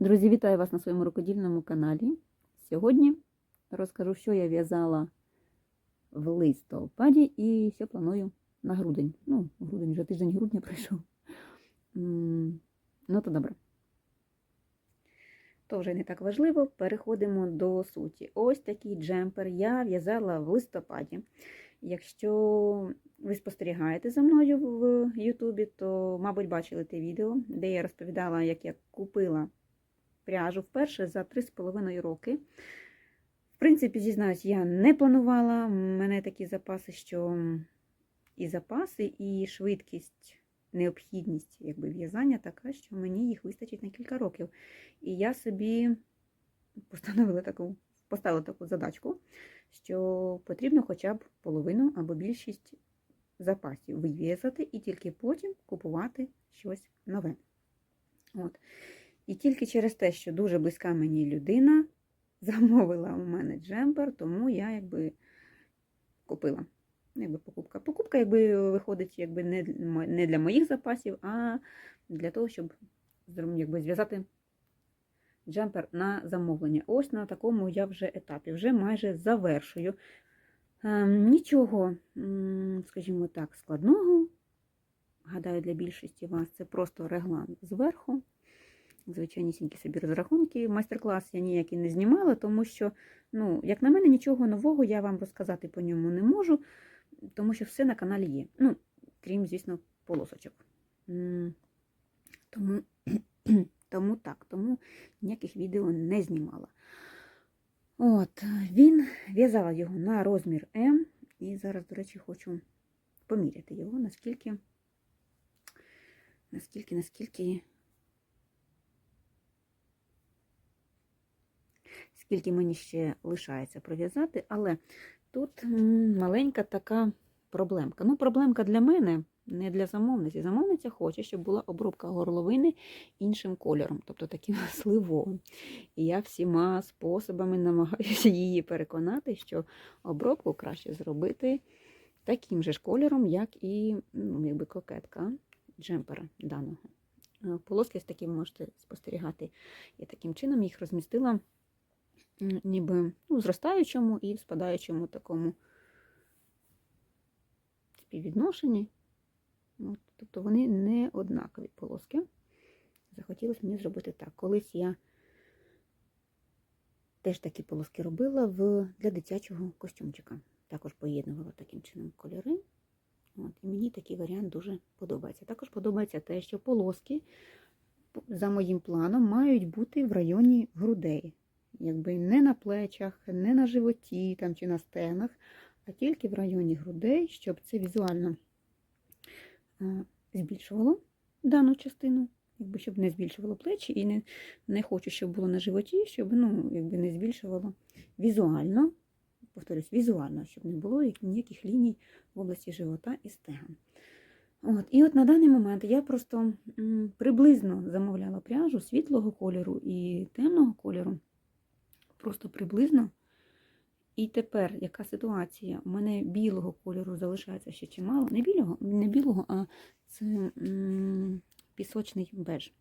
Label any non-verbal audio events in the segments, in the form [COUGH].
Друзі, вітаю вас на своєму рукодільному каналі. Сьогодні розкажу, що я в'язала в листопаді і що планую на грудень. Ну, грудень вже тиждень грудня пройшов. Ну, то добре. То вже не так важливо. Переходимо до суті. Ось такий джемпер я в'язала в листопаді. Якщо ви спостерігаєте за мною в Ютубі, то, мабуть, бачили те відео, де я розповідала, як я купила пряжу вперше за 3,5 роки. В принципі, зізнаюсь, я не планувала. У мене такі запаси, що і запаси, і швидкість, необхідність якби, в'язання така, що мені їх вистачить на кілька років. І я собі постановила таку, поставила таку задачку, що потрібно хоча б половину або більшість запасів вив'язати і тільки потім купувати щось нове. От. І тільки через те, що дуже близька мені людина замовила у мене джемпер, тому я якби купила. Ну, Якби покупка. Покупка, якби виходить, якби не для моїх запасів, а для того, щоб якби, зв'язати джемпер на замовлення. Ось на такому я вже етапі, вже майже завершую. Ем, нічого, скажімо так, складного. Гадаю, для більшості вас це просто реглан зверху звичайнісінькі собі розрахунки. Майстер-клас я ніякий не знімала, тому що, ну, як на мене, нічого нового я вам розказати по ньому не можу, тому що все на каналі є. Ну, крім, звісно, полосочок. Тому, [CLEARS THROAT] тому так, тому ніяких відео не знімала. От, він в'язала його на розмір М. І зараз, до речі, хочу поміряти його, наскільки, наскільки, наскільки. Скільки мені ще лишається пров'язати, але тут маленька така проблемка. Ну, проблемка для мене, не для замовниці. Замовниця хоче, щоб була обробка горловини іншим кольором, тобто таким [LAUGHS] сливовим. І я всіма способами намагаюся її переконати, що обробку краще зробити таким же ж кольором, як і ну, якби кокетка джемпера даного. Полоски з таким можете спостерігати. Я таким чином їх розмістила ніби ну, зростаючому і в спадаючому такому співвідношенні. От, Тобто вони не однакові полоски. Захотілося мені зробити так. Колись я теж такі полоски робила в, для дитячого костюмчика. Також поєднувала таким чином кольори. От, І мені такий варіант дуже подобається. Також подобається те, що полоски, за моїм планом, мають бути в районі грудей якби не на плечах, не на животі там, чи на стенах, а тільки в районі грудей, щоб це візуально збільшувало дану частину, якби щоб не збільшувало плечі, і не не хочу, щоб було на животі, щоб ну, якби не збільшувало візуально, повторюсь, візуально, щоб не було ніяких ліній в області живота і стегон. От, І от на даний момент я просто м, приблизно замовляла пряжу світлого кольору і темного кольору просто приблизно. І тепер, яка ситуація? У мене білого кольору залишається ще чимало. Не білого, не білого, а це пісочний беж.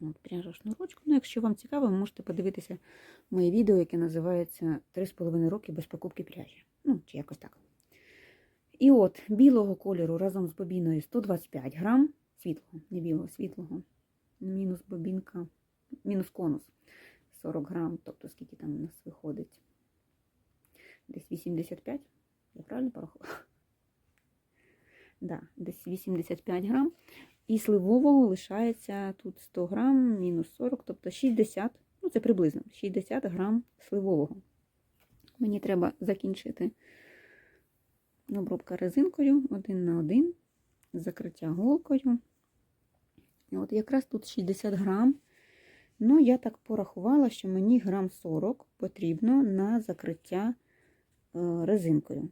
От, Пряжа шнурочку. Ну, якщо вам цікаво, ви можете подивитися моє відео, яке називається 3,5 роки без покупки пряжі. Ну, чи якось так. І от білого кольору разом з бобіною 125 грам, світлого, не білого, світлого, мінус бобінка мінус конус 40 грам, тобто скільки там у нас виходить? Десь 85, я правильно порахувала? Да, десь 85 грам. І сливового лишається тут 100 грам, мінус 40, тобто 60, ну це приблизно 60 грам сливового. Мені треба закінчити обробка резинкою один на один, закриття голкою. І от якраз тут 60 грам. Ну, я так порахувала, що мені грам 40 потрібно на закриття е, резинкою.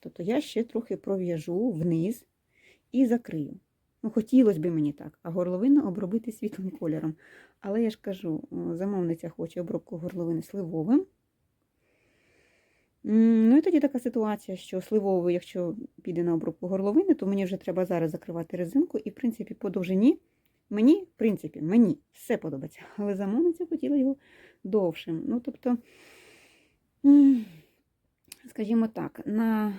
Тобто я ще трохи пров'яжу вниз і закрию. Ну, хотілося б мені так, а горловину обробити світлим кольором. Але я ж кажу, замовниця хоче обробку горловини сливовим. Ну і тоді така ситуація, що сливовий, якщо піде на обробку горловини, то мені вже треба зараз закривати резинку, і, в принципі, по довжині Мені, в принципі, мені все подобається, але замовниця хотіла його довшим. Ну, тобто, скажімо так, на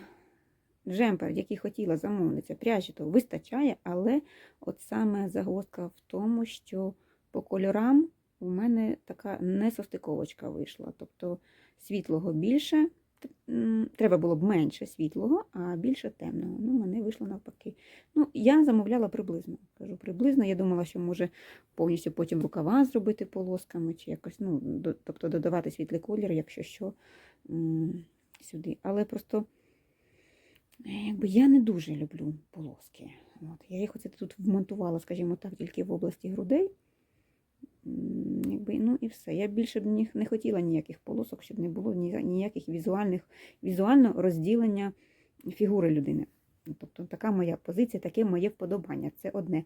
джемпер, який хотіла замовниця, пряжі то вистачає, але от саме загвоздка в тому, що по кольорам у мене така несостиковочка вийшла. Тобто світлого більше, треба було б менше світлого, а більше темного. Ну, мене вийшло навпаки. Ну, я замовляла приблизно. Кажу, приблизно. Я думала, що може повністю потім рукава зробити полосками, чи якось, ну, до, тобто додавати світлий колір, якщо що, сюди. Але просто е, якби я не дуже люблю полоски. От. Я їх оце тут вмонтувала, скажімо так, тільки в області грудей. Якби, ну і все. Я більше б не хотіла ніяких полосок, щоб не було ніяких візуальних, візуально розділення фігури людини. Ну, Тобто така моя позиція, таке моє вподобання. Це одне.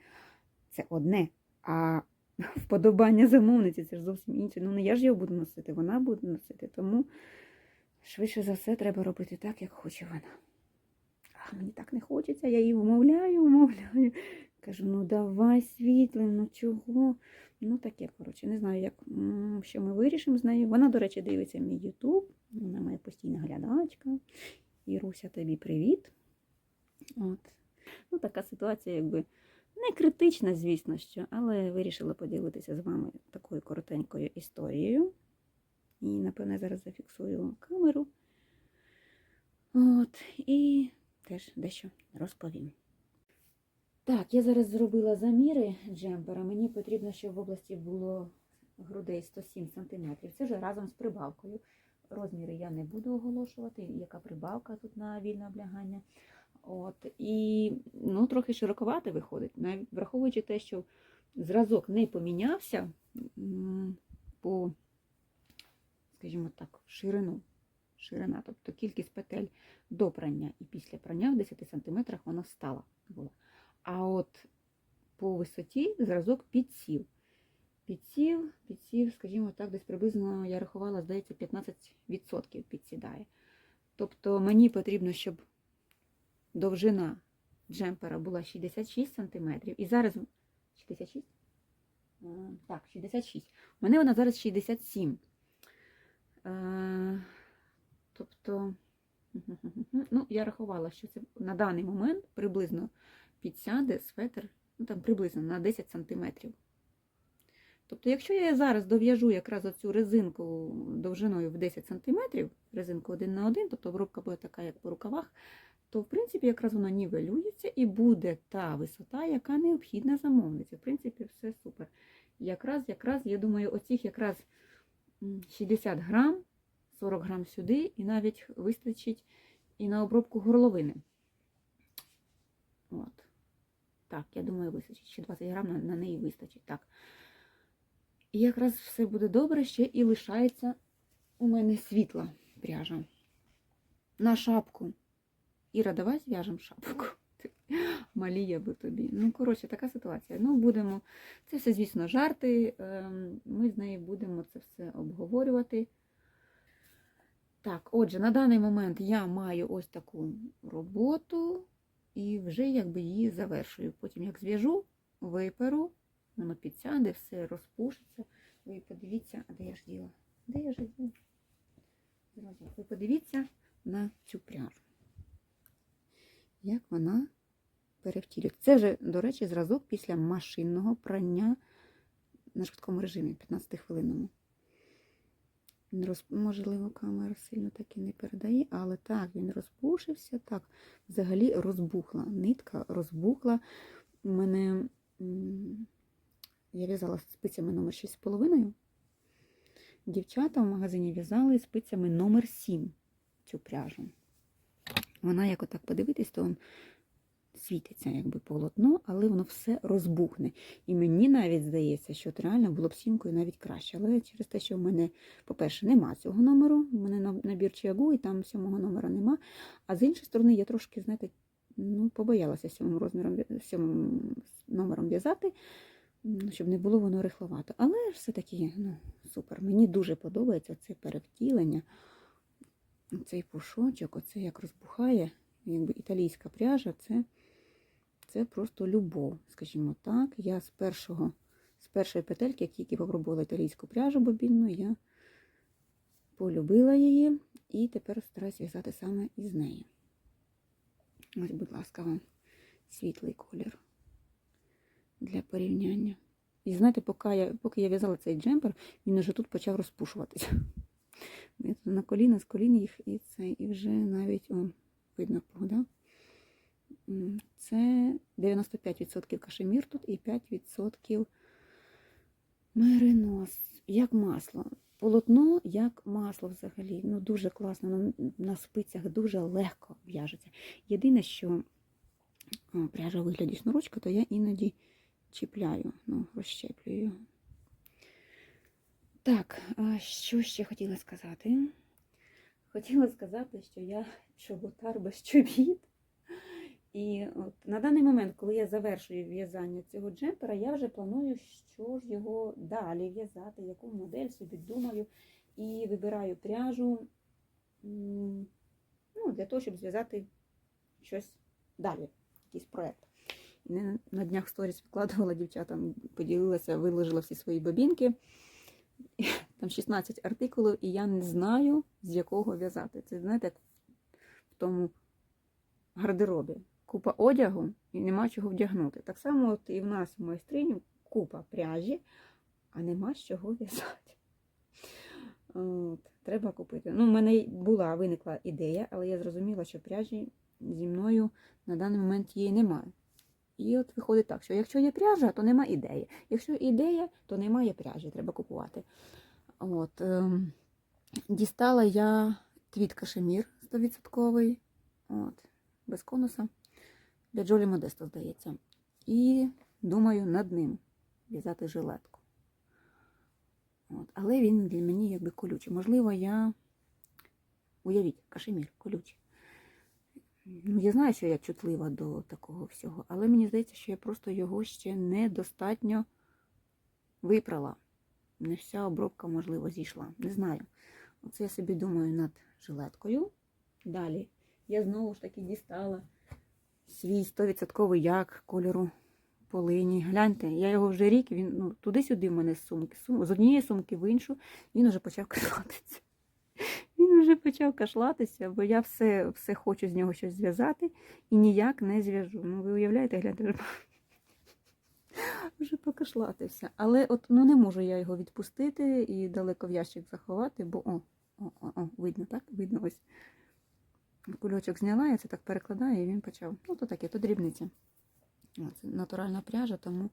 Це одне. А [LAUGHS] вподобання замовниці це ж зовсім інше. Ну не я ж його буду носити, вона буде носити. Тому швидше за все треба робити так, як хоче вона. А мені так не хочеться, я її вмовляю, вмовляю. Кажу, ну давай світлим, ну чого? Ну таке, коротше, не знаю, як, що ми вирішимо з нею. Вона, до речі, дивиться мій Ютуб, вона моя постійна глядачка. Іруся, тобі привіт. От. Ну, така ситуація, якби не критична, звісно, що, але вирішила поділитися з вами такою коротенькою історією. І, напевне, зараз зафіксую камеру. От, і теж дещо розповім. Так, я зараз зробила заміри джемпера. Мені потрібно, щоб в області було грудей 107 см. Це вже разом з прибавкою. Розміри я не буду оголошувати, яка прибавка тут на вільне облягання. От, і ну, трохи широковато виходить, навіть враховуючи те, що зразок не помінявся по, скажімо так, ширину. Ширина, тобто кількість петель до прання і після прання в 10 см вона стала була. А от по висоті зразок підсів. Підсів, підсів, скажімо так, десь приблизно я рахувала, здається, 15% підсідає. Тобто мені потрібно, щоб довжина джемпера була 66 см. І зараз 66? Е, Так, 66. У мене вона зараз 67. Е, Тобто, [LAUGHS] ну, я рахувала, що це на даний момент приблизно підсяде светр, ну там приблизно на 10 см. Тобто, якщо я зараз дов'яжу якраз оцю резинку довжиною в 10 см, резинку один на один, тобто обробка буде така, як по рукавах, то в принципі якраз вона нівелюється і буде та висота, яка необхідна замовниці. В принципі, все супер. Якраз, якраз, я думаю, оцих якраз 60 грам, 40 грам сюди, і навіть вистачить і на обробку горловини. От. Так, я думаю, вистачить. Ще 20 грам на, на неї вистачить. Так. І якраз все буде добре, ще і лишається у мене світла пряжа. На шапку. Іра, давай зв'яжемо шапку. [LAUGHS] Малія би тобі. Ну, коротше, така ситуація. Ну, будемо. Це все, звісно, жарти. ем, Ми з нею будемо це все обговорювати. Так, отже, на даний момент я маю ось таку роботу і вже якби її завершую. Потім, як зв'яжу, виперу, воно підсяде, все розпушиться. Ви подивіться, а де я ж діла? Де я ж діла? Ви подивіться на цю пряжу. Як вона перевтілює. Це вже, до речі, зразок після машинного прання на швидкому режимі, 15-хвилинному. Він роз... Можливо, камера сильно так і не передає, але так, він розпушився, так, взагалі розбухла. Нитка розбухла. У мене я в'язала спицями номер 6,5. Дівчата в магазині в'язали спицями номер 7 цю пряжу. Вона, як отак подивитись, то світиться якби полотно, але воно все розбухне. І мені навіть здається, що от реально було б сімкою навіть краще. Але через те, що в мене, по-перше, нема цього номеру, у мене набір Чиагу, і там сьомого номера нема. А з іншої сторони, я трошки, знаєте, ну, побоялася сьомим розміром, сьомим номером в'язати, щоб не було воно рихловато. Але все-таки ну, супер. Мені дуже подобається це перевтілення. Цей пушочок, оце як розбухає, якби італійська пряжа, це, це просто любов, скажімо так. Я з першого, з першої петельки, як тільки попробувала італійську пряжу бобінну, я полюбила її і тепер стараюся в'язати саме із неї. Ось, будь ласка, вам світлий колір для порівняння. І знаєте, поки я, поки я в'язала цей джемпер, він вже тут почав розпушуватися. Я [LAUGHS] тут на коліна, з колін їх, і це, і вже навіть о, видно да? Це 95% кашемір тут і 5% меринос. Як масло. Полотно як масло взагалі. Ну, дуже класно. На, на спицях дуже легко в'яжеться. Єдине, що пряжа у вигляді шнурочка, то я іноді чіпляю, ну, розщеплюю. Так, що ще хотіла сказати? Хотіла сказати, що я чоботар без чобіт. І от на даний момент, коли я завершую в'язання цього джемпера, я вже планую, що ж його далі в'язати, яку модель собі думаю, і вибираю пряжу ну, для того, щоб зв'язати щось далі, якийсь проєкт. На днях сторіс викладувала дівчатам, поділилася, виложила всі свої бобінки. [LAUGHS] Там 16 артикулів, і я не знаю, з якого в'язати. Це, знаєте, як в тому гардеробі. Купа одягу і нема чого вдягнути. Так само от і в нас в майстрині купа пряжі, а нема з чого в'язати. От, треба купити. Ну, в мене була, виникла ідея, але я зрозуміла, що пряжі зі мною на даний момент її немає. І от виходить так, що якщо є пряжа, то нема ідеї. Якщо ідея, то немає пряжі, треба купувати. От, ем, дістала я твіт кашемір 100%, от, без конуса, для Джолі Модесто, здається. І думаю над ним в'язати жилетку. От, але він для мені якби колючий. Можливо, я. Уявіть, кашемір колючий. Ну, я знаю, що я чутлива до такого всього, але мені здається, що я просто його ще недостатньо випрала. Не вся обробка, можливо, зійшла. Не знаю. Оце я собі думаю над жилеткою. Далі я знову ж таки дістала свій 100% як кольору полині. Гляньте, я його вже рік, він ну, туди-сюди в мене сумки. Сум... З однієї сумки в іншу, він вже почав [LAUGHS] кашлатися. Він вже почав кашлатися, бо я все все хочу з нього щось зв'язати і ніяк не зв'яжу. Ну, ви уявляєте, гляньте, вже, [LAUGHS] вже покашлатився. Але от ну не можу я його відпустити і далеко в ящик заховати, бо о, о, о, о видно, так? Видно ось. Кульочок зняла, я це так перекладаю, і він почав. Ну, то таке, то дрібниця. Це натуральна пряжа, тому,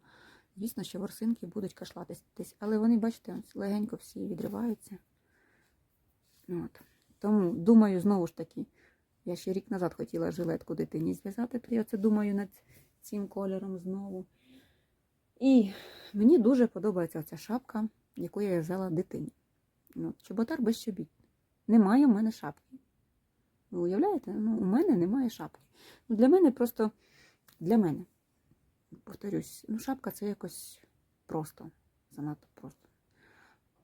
звісно, що ворсинки будуть кашлатись. Але вони, бачите, легенько всі відриваються. От. Тому думаю, знову ж таки, я ще рік назад хотіла жилетку дитині зв'язати, то я це думаю над цим кольором знову. І мені дуже подобається ця шапка, яку я в'язала дитині. От, чоботар без чобіт. Немає в мене шапки. Ви уявляєте? Ну, у мене немає шапки. Ну, Для мене просто для мене. Повторюсь, ну, шапка це якось просто, занадто просто.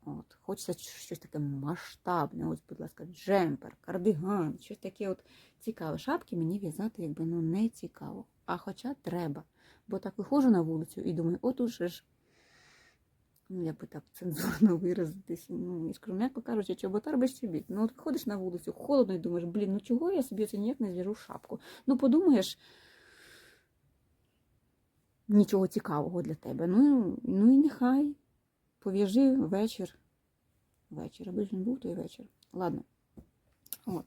От, Хочеться щось таке масштабне. Ось, будь ласка, джемпер, кардиган, щось таке от цікаве. Шапки мені в'язати якби ну, не цікаво. А хоча треба. Бо так виходжу на вулицю і думаю, от уже ж, ну я би так цензурно [LAUGHS] виразитись. Ну, і скажу, м'яко кажучи, чоботар без чобіт. Ну, от виходиш на вулицю, холодно і думаєш, блін, ну чого я собі це ніяк не зв'яжу шапку? Ну, подумаєш. Нічого цікавого для тебе. Ну, ну і нехай. Пов'яжи вечір. Вечір, аби ж не був той вечір. Ладно. От.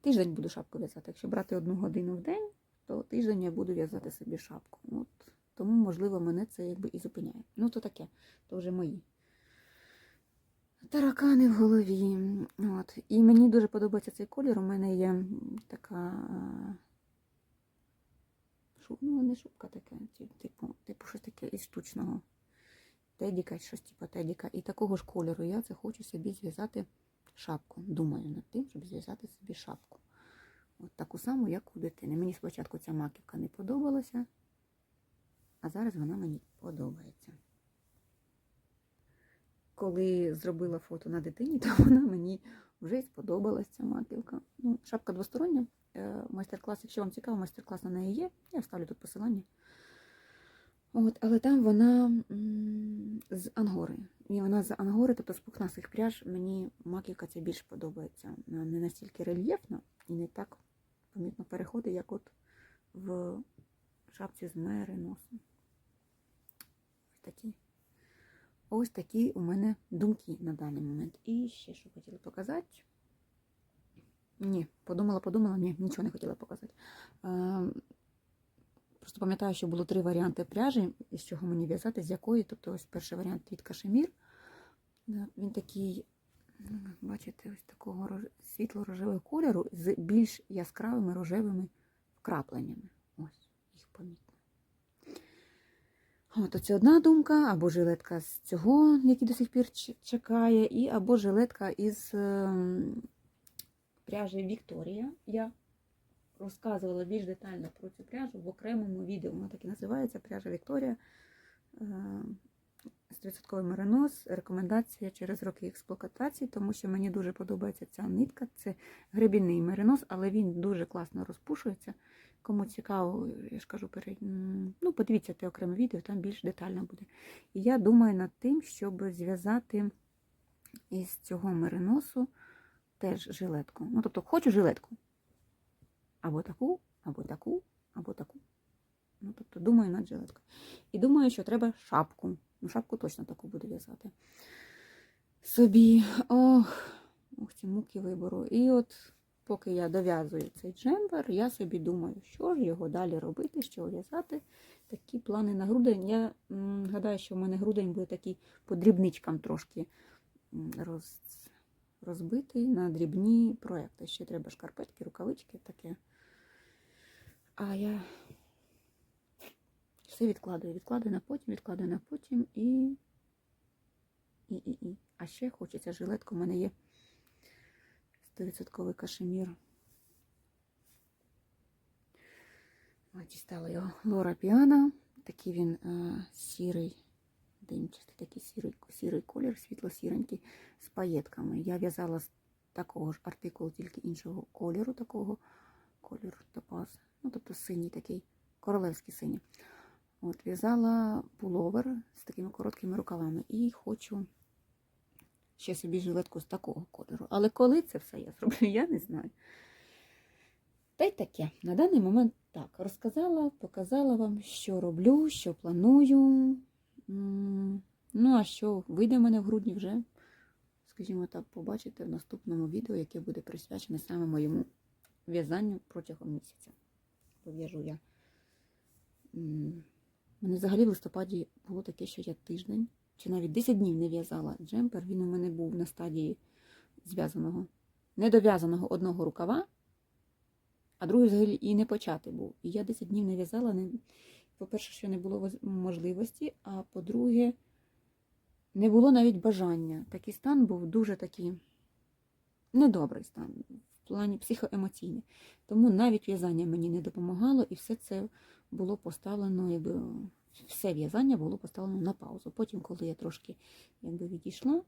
Тиждень буду шапку в'язати. Якщо брати одну годину в день, то тиждень я буду в'язати собі шапку. От. Тому, можливо, мене це якби і зупиняє. Ну, то таке, то вже мої. Таракани в голові. От. І мені дуже подобається цей колір. У мене є така. Шуб, ну, не шубка така, типу, типу щось таке із штучного тедіка, щось типу тедіка. І такого ж кольору я це хочу собі зв'язати шапку. Думаю над тим, щоб зв'язати собі шапку. От таку саму, як у дитини. Мені спочатку ця маківка не подобалася, а зараз вона мені подобається. Коли зробила фото на дитині, [LAUGHS] то вона мені вже сподобалася ця маківка. Ну, шапка двостороння, е, майстер-клас. Якщо вам цікаво, майстер-клас на неї є. Я вставлю тут посилання. От, але там вона з ангори. І вона з ангори, тобто з пухнастих пряж, мені маківка ця більш подобається. Вона не настільки рельєфна і не так помітно переходить, як от в шапці з мериносом. Такі. Ось такі у мене думки на даний момент. І ще що хотіла показати. Ні, подумала, подумала, ні, нічого не хотіла показати. Е, Просто пам'ятаю, що було три варіанти пряжі, з чого мені в'язати, з якої. Тобто ось перший варіант від кашемір. Він такий, бачите, ось такого світло-рожевого кольору з більш яскравими рожевими вкрапленнями. Ось, їх помітно. От оце одна думка, або жилетка з цього, який до сих пір чекає, і або жилетка із ем, пряжі Вікторія. Я розказувала більш детально про цю пряжу в окремому відео. Вона так і називається пряжа Вікторія. Е, 100% меринос, рекомендація через роки експлуатації, тому що мені дуже подобається ця нитка. Це гребінний меринос, але він дуже класно розпушується. Кому цікаво, я ж кажу, перед... ну, подивіться те окреме відео, там більш детально буде. І я думаю над тим, щоб зв'язати із цього мериносу теж жилетку. Ну, тобто, хочу жилетку. Або таку, або таку, або таку. Ну, тобто, думаю над жилеткою. І думаю, що треба шапку. Ну, шапку точно таку буду в'язати. Собі. Ох, ох, ці муки вибору. І от, поки я дов'язую цей джемпер, я собі думаю, що ж його далі робити, що в'язати. Такі плани на грудень. Я м, гадаю, що в мене грудень буде такий по дрібничкам трошки роз, розбитий на дрібні проекти. Ще треба шкарпетки, рукавички таке. А я все відкладую, відкладую на потім, відкладую на потім і. І, і, і. А ще хочеться жилетку. У мене є 100% кашемір. Дістала його Лора Піана. Такий він е, сірий, димчастий, такий сірий, сірий колір, світло-сіренький, з паєтками. Я в'язала з такого ж артикулу, тільки іншого кольору, такого кольор топаз. Ну, тобто синій такий, королевський синій. От, в'язала пуловер з такими короткими рукавами і хочу ще собі жилетку з такого кольору. Але коли це все я зроблю, я не знаю. Та й таке. На даний момент так. Розказала, показала вам, що роблю, що планую. Ну, а що вийде в мене в грудні вже, скажімо так, побачите в наступному відео, яке буде присвячене саме моєму в'язанню протягом місяця. Пов'яжу я. Мене взагалі в листопаді було таке, що я тиждень чи навіть 10 днів не в'язала джемпер. Він у мене був на стадії зв'язаного, недов'язаного одного рукава, а другий взагалі і не почати був. І я 10 днів не в'язала. Не... По-перше, що не було можливості, а по-друге, не було навіть бажання. Такий стан був дуже такий недобрий стан в плані психоемоційний. Тому навіть в'язання мені не допомагало, і все це було поставлено, якби все в'язання було поставлено на паузу. Потім, коли я трошки якби, відійшла,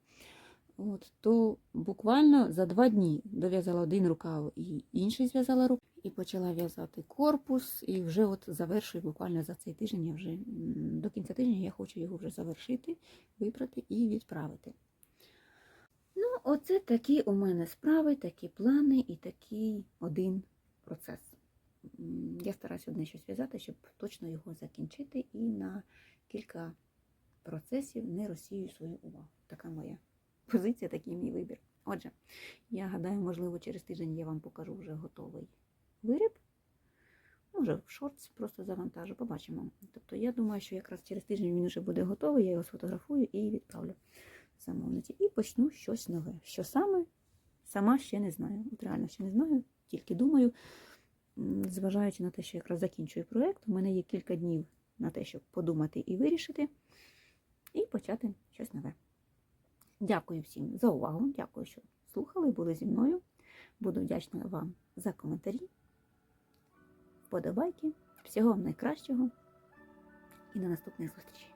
от, то буквально за два дні дов'язала один рукав і інший зв'язала руку, і почала в'язати корпус, і вже от завершую буквально за цей тиждень. Я вже до кінця тижня я хочу його вже завершити, випрати і відправити. Ну, оце такі у мене справи, такі плани і такий один процес. Я стараюся одне щось в'язати, щоб точно його закінчити і на кілька процесів не розсію свою увагу. Така моя [LAUGHS] позиція, такий мій вибір. Отже, я гадаю, можливо, через тиждень я вам покажу вже готовий виріб. Може, в шортс просто завантажу, побачимо. Тобто, я думаю, що якраз через тиждень він вже буде готовий, я його сфотографую і відправлю замовниці. І почну щось нове. Що саме? Сама ще не знаю. От реально ще не знаю, тільки думаю. Зважаючи на те, що якраз закінчую проєкт, у мене є кілька днів на те, щоб подумати і вирішити, і почати щось нове. Дякую всім за увагу. Дякую, що слухали, були зі мною. Буду вдячна вам за коментарі, вподобайки. Всього вам найкращого і до наступних зустрічей.